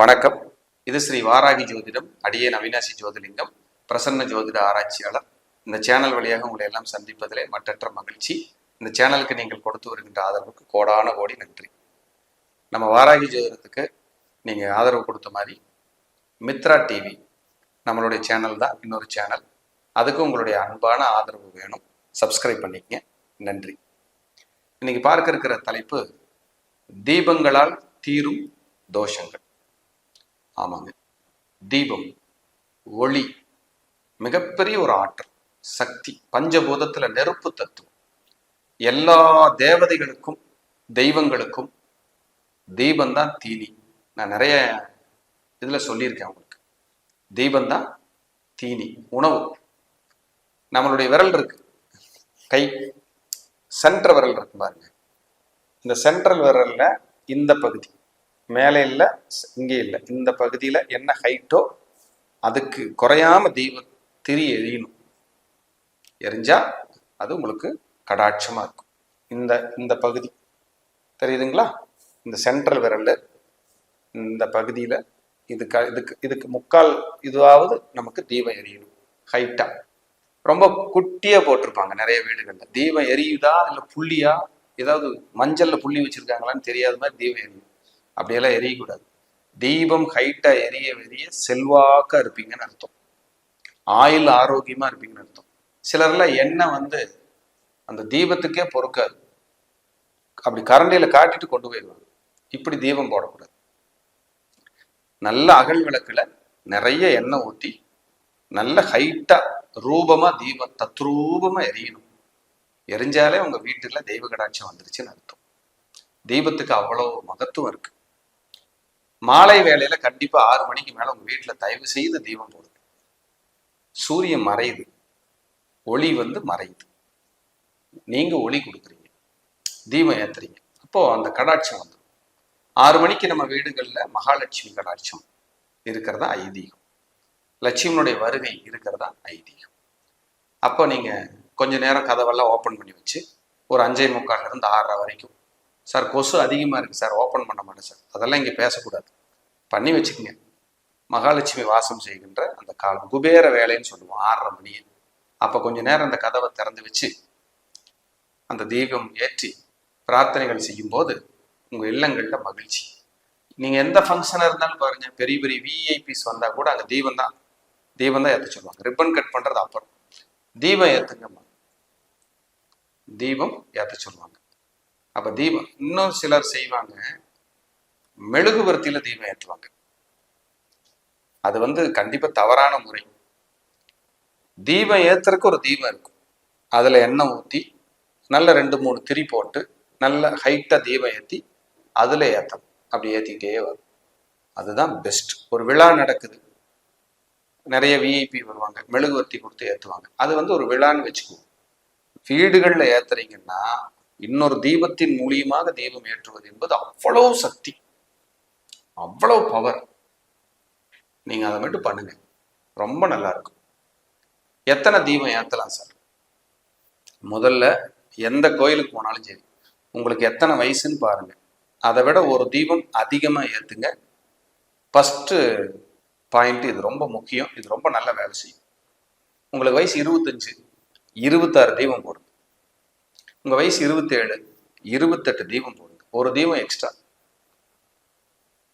வணக்கம். இது ஸ்ரீ வாராகி ஜோதிடம் அடியே அவினாசி ஜோதிலிங்கம் பிரசன்ன ஜோதிட ஆராய்ச்சியாளர். இந்த சேனல் வழியாக உங்களை எல்லாம் சந்திப்பதிலே மற்றற்ற மகிழ்ச்சி. இந்த சேனலுக்கு நீங்கள் கொடுத்து வருகின்ற ஆதரவுக்கு கோடான கோடி நன்றி. நம்ம வாராகி ஜோதிடத்துக்கு நீங்கள் ஆதரவு கொடுத்த மாதிரி மித்ரா டிவி நம்மளுடைய சேனல் தான் இன்னொரு சேனல். அதுக்கு உங்களுடைய அன்பான ஆதரவு வேணும். சப்ஸ்கிரைப் பண்ணிக்கங்க. நன்றி. இன்னைக்கு பார்க்க இருக்கிற தலைப்பு தீபங்களால் தீரும் தோஷங்கள். ஆமாங்க. தீபம் ஒளி மிகப்பெரிய ஒரு ஆற்றல் சக்தி பஞ்சபூதத்துல நெருப்பு தத்துவம். எல்லா தேவதைகளுக்கும் தெய்வங்களுக்கும் தீபந்தான் தீனி. நான் நிறைய இதில் சொல்லியிருக்கேன் உங்களுக்கு தீபந்தான் தீனி உணவு. நம்மளுடைய விரல் இருக்கு. கை சென்ட்ரல் விரல் இருக்கு பாருங்க. இந்த சென்ட்ரல் விரல்ல இந்த பகுதி. மேலே இல்லை இங்கே இல்லை. இந்த பகுதியில் என்ன ஹைட்டோ அதுக்கு குறையாம தெய்வ திரி எரியணும் எரிஞ்சா அது உங்களுக்கு கடாட்சமாக இருக்கும். இந்த இந்த பகுதி. தெரியுதுங்களா? இந்த சென்ட்ரல் விரலு இந்த பகுதியில் இதுக்கு இதுக்கு இதுக்கு முக்கால் இதுவாவது நமக்கு தீபம் எரியணும் ஹைட்டா ரொம்ப குட்டியாக போட்டிருப்பாங்க நிறைய வீடுகளில். தீபம் எரியுதா இல்லை புள்ளியா? ஏதாவது மஞ்சளில் புள்ளி வச்சுருக்காங்களான்னு தெரியாத மாதிரி தீபம் எரியும். அப்படியெல்லாம் எரியக்கூடாது. தீபம் ஹைட்டா எரிய எரிய செல்வாக்கா இருப்பீங்கன்னு அர்த்தம். ஆயில் ஆரோக்கியமா இருப்பீங்கன்னு அர்த்தம். சிலர்லாம் எண்ணெய் வந்து அந்த தீபத்துக்கே பொறுக்காது. அப்படி கரண்டியில காட்டிட்டு கொண்டு போயிடுவாங்க. இப்படி தீபம் போடக்கூடாது. நல்ல அகல் விளக்குல நிறைய எண்ணெய் ஊற்றி நல்ல ஹைட்டா ரூபமா தீபம் தத்ரூபமா எரியணும். எரிஞ்சாலே உங்க வீட்டுல தெய்வ கடாட்சம் வந்துருச்சுன்னு அர்த்தம். தீபத்துக்கு அவ்வளவு மகத்துவம் இருக்கு. மாலை வேளையில கண்டிப்பா ஆறு மணிக்கு மேல உங்க வீட்டுல தயவு செய்து தீபம் போடுங்க. சூரியன் மறையுது. ஒளி வந்து மறையுது. நீங்க ஒளி கொடுக்குறீங்க. தீபம் ஏத்துறீங்க. அப்போ அந்த கடாட்சம் வந்துடும் ஆறு மணிக்கு நம்ம வீடுகள்ல மகாலட்சுமி கடாட்சம் இருக்கிறதா ஐதீகம். லட்சுமியுடைய வருகை இருக்கிறதா ஐதீகம். அப்போ நீங்க கொஞ்ச நேரம் கதவெல்லாம் ஓப்பன் பண்ணி வச்சு ஒரு அஞ்சே முக்கால்ல இருந்து ஆறரை வரைக்கும் சார் கொசு அதிகமாக இருக்குது சார் ஓப்பன் பண்ண மாட்டேன் சார். அதெல்லாம் இங்கே பேசக்கூடாது. பண்ணி வச்சுக்கோங்க. மகாலட்சுமி வாசம் செய்கின்ற அந்த காலம் குபேர வேலைன்னு சொல்லுவோம் ஆறரை மணியை. அப்போ கொஞ்ச நேரம் அந்த கதவை திறந்து வச்சு அந்த தீபம் ஏற்றி பிரார்த்தனைகள் செய்யும்போது உங்கள் இல்லங்களில் மகிழ்ச்சி. நீங்கள் எந்த ஃபங்க்ஷனாக இருந்தாலும் பாருங்க பெரிய பெரிய விஐபிஸ் வந்தால் கூட அங்கே தீபம் தான். தீபம் தான் ஏற்ற சொல்லுவாங்க. ரிப்பன் கட் பண்ணுறது அப்புறம். தீபம் ஏற்றுங்கம்மா தீபம் ஏற்ற சொல்லுவாங்க. அப்ப தீபம் இன்னும் சிலர் செய்வாங்க. மெழுகுவர்த்தியில தீபம் ஏற்றுவாங்க அது வந்து கண்டிப்பா தவறான முறை. தீபம் ஏத்துறதுக்கு ஒரு தீபம் இருக்கும். அதுல எண்ணெய் ஊத்தி நல்ல ரெண்டு மூணு திரி போட்டு நல்ல ஹைட்டா தீபம் ஏத்தி அதுல ஏத்தணும். அப்படி ஏத்திக்கிட்டே வரும். அதுதான் பெஸ்ட் ஒரு விழா நடக்குது. நிறைய விஐபி வருவாங்க. மெழுகுவர்த்தி கொடுத்து ஏத்துவாங்க. அது வந்து ஒரு விழான்னு வச்சுக்குவோம். வீடுகள்ல ஏத்துறீங்கன்னா இன்னொரு தீபத்தின் மூலியமாக தீபம் ஏற்றுவது என்பது அவ்வளவு சக்தி அவ்வளவு பவர் நீங்க அதை மட்டும் பண்ணுங்க. ரொம்ப நல்லா இருக்கும். எத்தனை தீபம் ஏத்தலாம் சார்? முதல்ல எந்த கோயிலுக்கு போனாலும் சரி உங்களுக்கு எத்தனை வயசுன்னு பாருங்க. அதை விட ஒரு தீபம் அதிகமா ஏத்துங்க. ஃபஸ்ட்டு பாயிண்ட் இது ரொம்ப முக்கியம். இது ரொம்ப நல்ல வேலை செய்யும். உங்களுக்கு வயசு இருபத்தஞ்சு இருபத்தாறு தீபம் போடுங்க. உங்க வயசு இருபத்தேழு இருபத்தெட்டு தீபம் போடுங்க. ஒரு தீபம் எக்ஸ்ட்ரா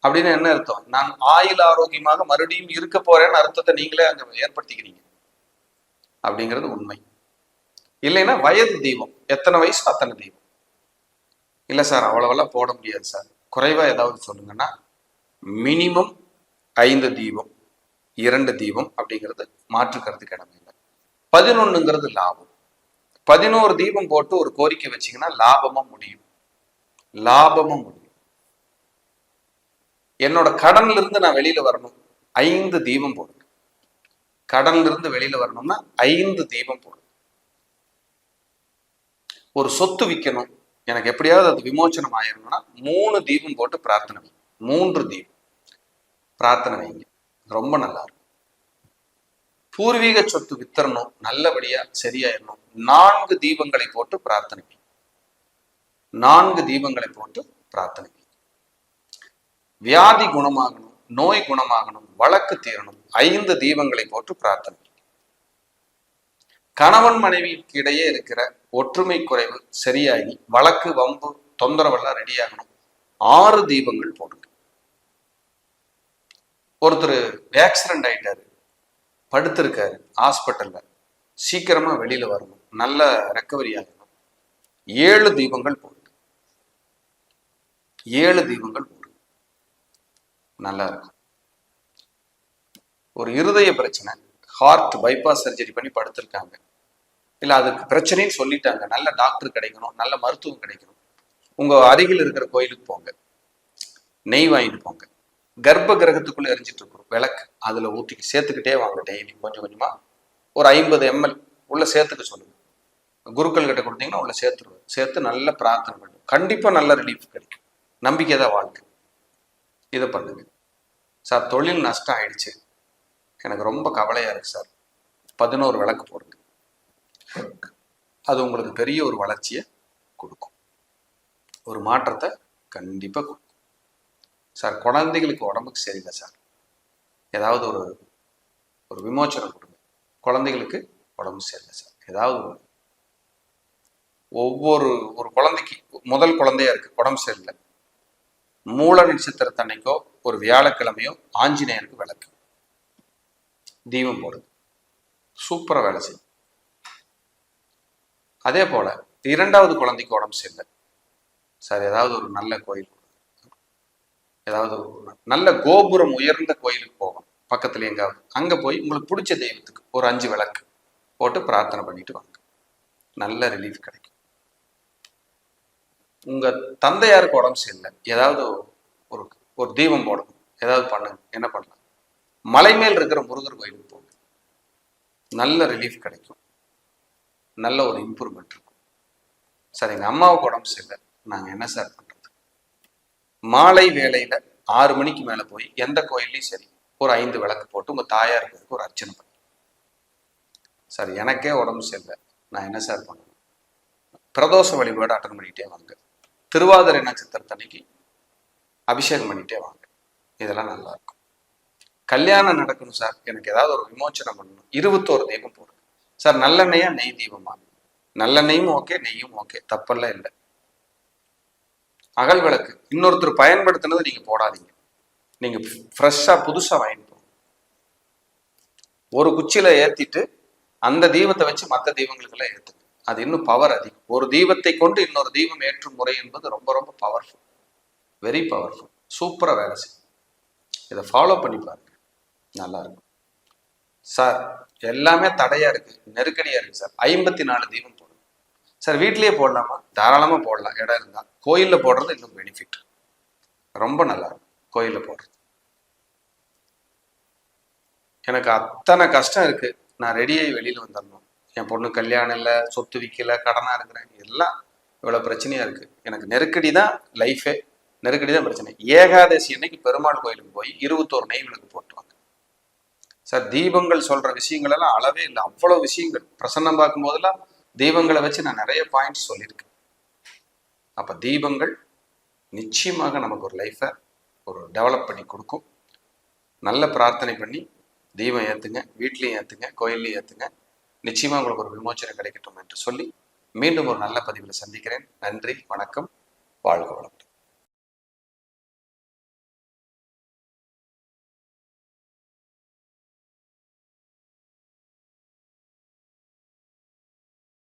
அப்படின்னு என்ன அர்த்தம்? நான் ஆயுள் ஆரோக்கியமாக மறுபடியும் இருக்க போறேன்னு அர்த்தத்தை நீங்களே அங்க ஏற்படுத்திக்கிறீங்க. அப்படிங்கிறது உண்மை. இல்லைன்னா வயது தீபம். எத்தனை வயசு அத்தனை தீபம். இல்லை சார் அவ்வளவெல்லாம் போட முடியாது சார். குறைவா ஏதாவது சொல்லுங்கன்னா மினிமம் ஐந்து தீபம் இரண்டு தீபம் அப்படிங்கிறது மாற்றுக்கிறதுக்கு இடமே இல்லை. பதினொன்னுங்கிறது லாபம். பதினோரு தீபம் போட்டு ஒரு கோரிக்கை வச்சீங்கன்னா லாபமா முடியும். லாபமா முடியும். என்னோட கடன்ல இருந்து நான் வெளியில வரணும். ஐந்து தீபம் போடுங்க. கடன்ல இருந்து வெளியில வரணும்னா ஐந்து தீபம் போடுங்க. ஒரு சொத்து விற்கணும் எனக்கு எப்படியாவது அது விமோச்சனம் ஆயிரணும்னா மூணு தீபம் போட்டு பிரார்த்தனை வைங்க மூன்று தீபம். பிரார்த்தனை வைங்க. ரொம்ப நல்லா இருக்கும். பூர்வீக சொத்து வித்தரணும் நல்லபடியா சரியாயிடணும் நான்கு தீபங்களை போட்டு பிரார்த்தனை நான்கு தீபங்களை போட்டு பிரார்த்தனை வியாதி குணமாகணும் நோய் குணமாகணும் வழக்கு தீரணும் ஐந்து தீபங்களை போட்டு பிரார்த்தனை கணவன் மனைவிக்கு இடையே இருக்கிற ஒற்றுமை குறைவு சரியாகி வழக்கு வம்பு தொந்தரவெல்லாம் ரெடியாகணும். ஆறு தீபங்கள் போடுங்க. ஒருத்தர் ஆக்சிடென்ட் ஆயிட்டாரு. படுத்திருக்காரு ஹாஸ்பிட்டல்ல. சீக்கிரமா வெளியில வரணும். நல்ல ரெக்கவரி ஆகணும். ஏழு தீபங்கள் போடுங்க. ஏழு தீபங்கள் போடுங்க. நல்லா இருக்கும். ஒரு இருதய பிரச்சனை. ஹார்ட் பைபாஸ் சர்ஜரி பண்ணி படுத்திருக்காங்க. இல்ல அதுக்கு பிரச்சனைன்னு சொல்லிட்டாங்க. நல்ல டாக்டர் கிடைக்கணும். நல்ல மருத்துவம் கிடைக்கணும். உங்க அருகில் இருக்கிற கோயிலுக்கு போங்க. நெய் வாங்கிட்டு போங்க. கர்ப்ப கிரகத்துக்குள்ள எரிஞ்சிட்டு இருக்கோம். விளக்கு அதுல ஊற்றி சேர்த்துக்கிட்டே வாங்க டெய்லி கொஞ்சம் கொஞ்சமா ஒரு ஐம்பது எம்எல் உள்ள சேர்த்துக்க சொல்லுங்க. குருக்கள் கிட்ட கொடுத்தீங்கன்னா உள்ள சேர்த்துருவேன் சேர்த்து நல்ல பிரார்த்தனை பண்ணுங்க கண்டிப்பா நல்ல ரிலீஃப் கிடைக்கும். நம்பிக்கை தான் வாழ்க்கை. இதை பண்ணுங்க. சார் தொழில் நஷ்டம் ஆயிடுச்சு. எனக்கு ரொம்ப கவலையா இருக்கு சார். பதினோரு விளக்கு போடுங்க. அது உங்களுக்கு பெரிய ஒரு வளர்ச்சியை கொடுக்கும். ஒரு மாற்றத்தை கண்டிப்பாக கொடுக்கும். சார் குழந்தைகளுக்கு உடம்புக்கு சரியில்லை சார். ஏதாவது ஒரு ஒரு விமோச்சனம் கொடுங்க. குழந்தைகளுக்கு உடம்பு சரியில்லை சார். ஏதாவது ஒரு ஒவ்வொரு ஒரு குழந்தைக்கு முதல் குழந்தையா இருக்கு உடம்பு சரியில்லை. மூல நட்சத்திரத்தன்னைக்கோ ஒரு வியாழக்கிழமையோ ஆஞ்சநேயருக்கு விளக்கு. தீபம் போடுது சூப்பராக வேலை செய்யும் அதே போல இரண்டாவது குழந்தைக்கு உடம்பு சரியில்லை. சார் ஏதாவது ஒரு நல்ல கோயில் ஏதாவது ஒரு நல்ல கோபுரம் உயர்ந்த கோயிலுக்கு போகணும். பக்கத்துல எங்காவது. அங்க போய் உங்களுக்கு பிடிச்ச தெய்வத்துக்கு ஒரு அஞ்சு விளக்கு போட்டு பிரார்த்தனை பண்ணிட்டு வாங்க. நல்ல ரிலீஃப் கிடைக்கும். உங்க தந்தையாருக்கு உடம்பு சரியில்லை. ஏதாவது ஒரு ஒரு தீபம் போடணும். ஏதாவது பண்ணுங்க. என்ன பண்ணலாம்? மலை மேல் இருக்கிற முருகர் கோயிலுக்கு போங்க. நல்ல ரிலீஃப் கிடைக்கும். நல்ல ஒரு இம்ப்ரூவ்மெண்ட் இருக்கும். சார் எங்க அம்மாவுக்கு உடம்பு சரியில்லை. நாங்கள் என்ன சார் பண்றது மாலை வேலையில ஆறு மணிக்கு மேல போய் எந்த கோயில்லையும் சரி ஒரு ஐந்து விளக்கு போட்டு உங்க தாயாருக்கு ஒரு அர்ச்சனை பண்ணி. சார் எனக்கே உடம்பு சரியில்லை. நான் என்ன சார் பண்ணணும்? பிரதோஷ வழிபாடு அட்டன் பண்ணிட்டே வாங்க. திருவாதிரை நட்சத்திரத்தன்னைக்கு அபிஷேகம் பண்ணிட்டே வாங்க. இதெல்லாம் நல்லா இருக்கும். கல்யாணம் நடக்கணும் சார். எனக்கு ஏதாவது ஒரு விமோச்சனம் பண்ணணும். இருபத்தோரு தீபம் போடுங்க. சார் நல்லெண்ணெயா? நெய் தீபமா? நல்லெண்ணெயும் ஓகே நெய்யும் ஓகே. தப்பெல்லாம் இல்லை. அகல் விளக்கு. இன்னொருத்தர் பயன்படுத்தினது நீங்க போடாதீங்க. நீங்க ஃப்ரெஷ்ஷா புதுசா வாங்கிட்டு போங்க. ஒரு குச்சியில ஏத்திட்டு அந்த தீபத்தை வச்சு மற்ற தீபங்களுக்கெல்லாம் ஏத்துங்க. அது இன்னும் பவர் அதிகம். ஒரு தீபத்தை கொண்டு இன்னொரு தீபம் ஏற்றும் முறை என்பது ரொம்ப ரொம்ப பவர்ஃபுல் வெரி பவர்ஃபுல் சூப்பரா வேலை செய்யும். இதை ஃபாலோ பண்ணி பாருங்க. நல்லா இருக்கும். சார் எல்லாமே தடையா இருக்கு. நெருக்கடியா இருக்கு சார் ஐம்பத்தி நாலு தீபம் சார் வீட்லயே போடலாமா? தாராளமா போடலாம். இடம் இருந்தால் கோயிலில் போடுறது இன்னும் பெனிஃபிட் ரொம்ப நல்லா இருக்கும். கோயில்ல போடுறது. எனக்கு அத்தனை கஷ்டம் இருக்கு. நான் ரெடியாகி வெளியில வந்துடணும் என் பொண்ணு கல்யாணம் இல்லை சொத்து விற்கல கடனாக இருக்கிறேன். எல்லாம் இவ்வளவு பிரச்சனையா இருக்கு. எனக்கு நெருக்கடி தான் லைஃபே நெருக்கடி தான் பிரச்சனை. ஏகாதசி அன்னைக்கு பெருமாள் கோயிலுக்கு போய் இருபத்தோரு நெய் விளக்கு போட்டுவாங்க சார் தீபங்கள் சொல்ற விஷயங்கள் எல்லாம் அளவே இல்லை. அவ்வளவு விஷயங்கள். பிரசன்னம் பார்க்கும் போதெல்லாம் தீபங்களை வச்சு நான் நிறைய பாயிண்ட்ஸ் சொல்லியிருக்கேன். அப்போ தீபங்கள் நிச்சயமாக நமக்கு ஒரு லைஃப்பை ஒரு டெவலப் பண்ணி கொடுக்கும். நல்ல பிரார்த்தனை பண்ணி தீபம் ஏற்றுங்க வீட்லயும் ஏற்றுங்க கோயில்லையும் ஏற்றுங்க நிச்சயமாக உங்களுக்கு ஒரு விமோச்சனம் கிடைக்கட்டும் என்று சொல்லி மீண்டும் ஒரு நல்ல பதிவில் சந்திக்கிறேன். நன்றி வணக்கம் வாழ்க வளம்